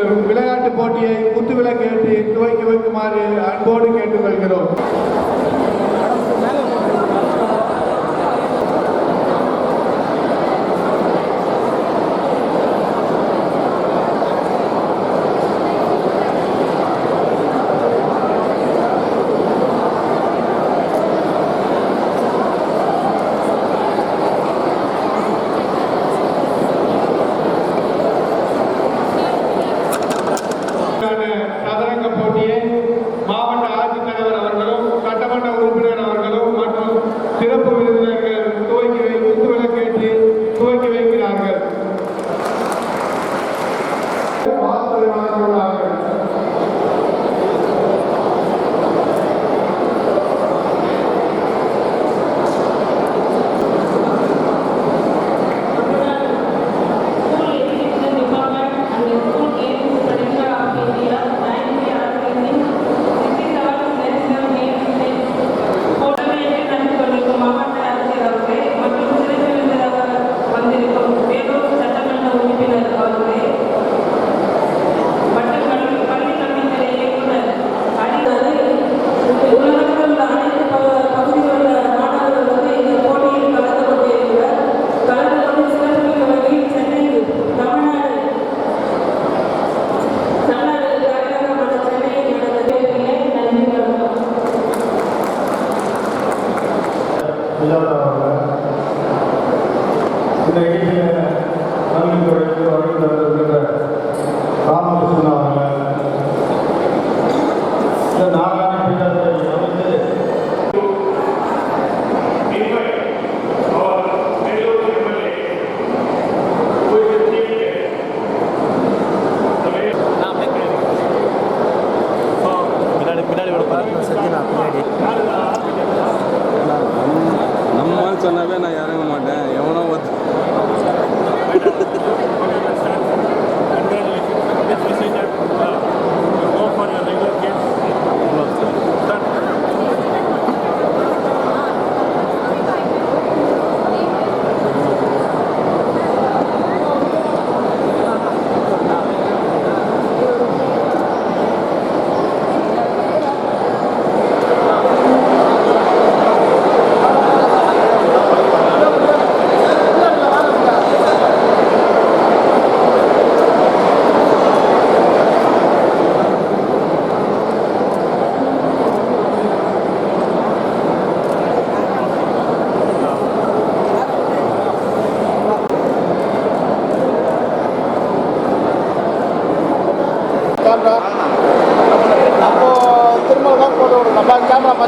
இந்த விளையாட்டு போட்டியை குத்துவிளக்கேற்றி துவக்கி வைக்குமாறு அன்போடு கேட்டுக் கொள்கிறோம்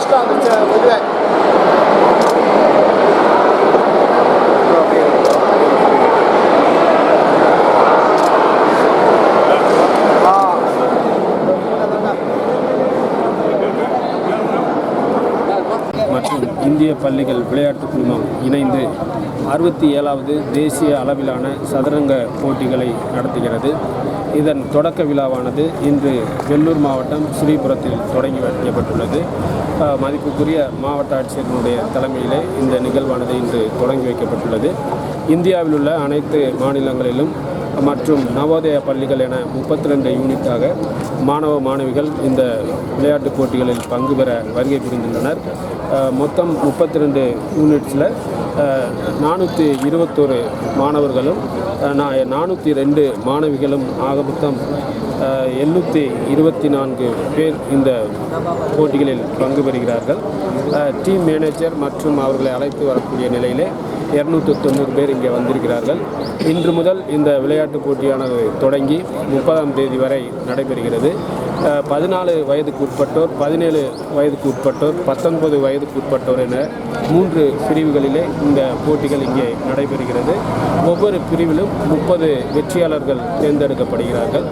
நம்ம கேமரா ஃபஸ்ட்டு அந்த ச- இது ஆ. மற்றும் இந்திய பள்ளிகள் விளையாட்டுக் குழுமம் இணைந்து அறுபத்தி ஏழாவது தேசிய அளவிலான சதுரங்க போட்டிகளை நடத்துகிறது. இதன் தொடக்க விழாவானது இன்று வெள்ளூர் மாவட்டம் ஸ்ரீபுரத்தில் தொடங்கி வைக்கப்பட்டுள்ளது. மதிப்புக்குரிய மாவட்ட ஆட்சியர்களுடைய தலைமையிலே இந்த நிகழ்வானது இன்று தொடங்கி வைக்கப்பட்டுள்ளது. இந்தியாவில் உள்ள அனைத்து மாநிலங்களிலும் மற்றும் நவோதய பள்ளிகள் என முப்பத்தி ரெண்டு யூனிட்டாக மாணவ மாணவிகள் இந்த விளையாட்டுப் போட்டிகளில் பங்கு பெற வருகை புரிந்துள்ளனர். மொத்தம் முப்பத்தி ரெண்டு யூனிட்ஸில் நானூற்றி இருபத்தொரு மாணவர்களும் நானூற்றி ரெண்டு மாணவிகளும் ஆக மொத்தம் எழுநூற்றி இருபத்தி நான்கு பேர் இந்த போட்டிகளில் பங்கு பெறுகிறார்கள். டீம் மேனேஜர் மற்றும் அவர்களை அழைத்து வரக்கூடிய நிலையிலே இரநூத்தி தொண்ணூறு பேர் இங்கே வந்திருக்கிறார்கள். இன்று முதல் இந்த விளையாட்டுப் போட்டியானது தொடங்கி முப்பதாம் தேதி வரை நடைபெறுகிறது. பதினாலு வயதுக்கு உட்பட்டோர் பதினேழு வயதுக்கு உட்பட்டோர் பத்தொன்பது வயதுக்கு உட்பட்டோர் என மூன்று பிரிவுகளிலே இந்த போட்டிகள் இங்கே நடைபெறுகிறது. ஒவ்வொரு பிரிவிலும் முப்பது வெற்றியாளர்கள் தேர்ந்தெடுக்கப்படுகிறார்கள்.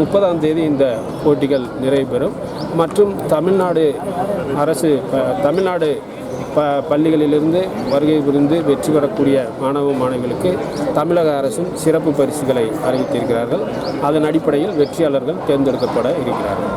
முப்பதாம் தேதி இந்த போட்டிகள் நிறைவு பெறும். மற்றும் தமிழ்நாடு அரசு தமிழ்நாடு ப பள்ளிகளிலிருந்து வருகை புரிந்து வெற்றி பெறக்கூடிய மாணவ மாணவிகளுக்கு தமிழக அரசும் சிறப்பு பரிசுகளை அறிவித்திருக்கிறார்கள். அதன் அடிப்படையில் வெற்றியாளர்கள் தேர்ந்தெடுக்கப்பட இருக்கிறார்கள்.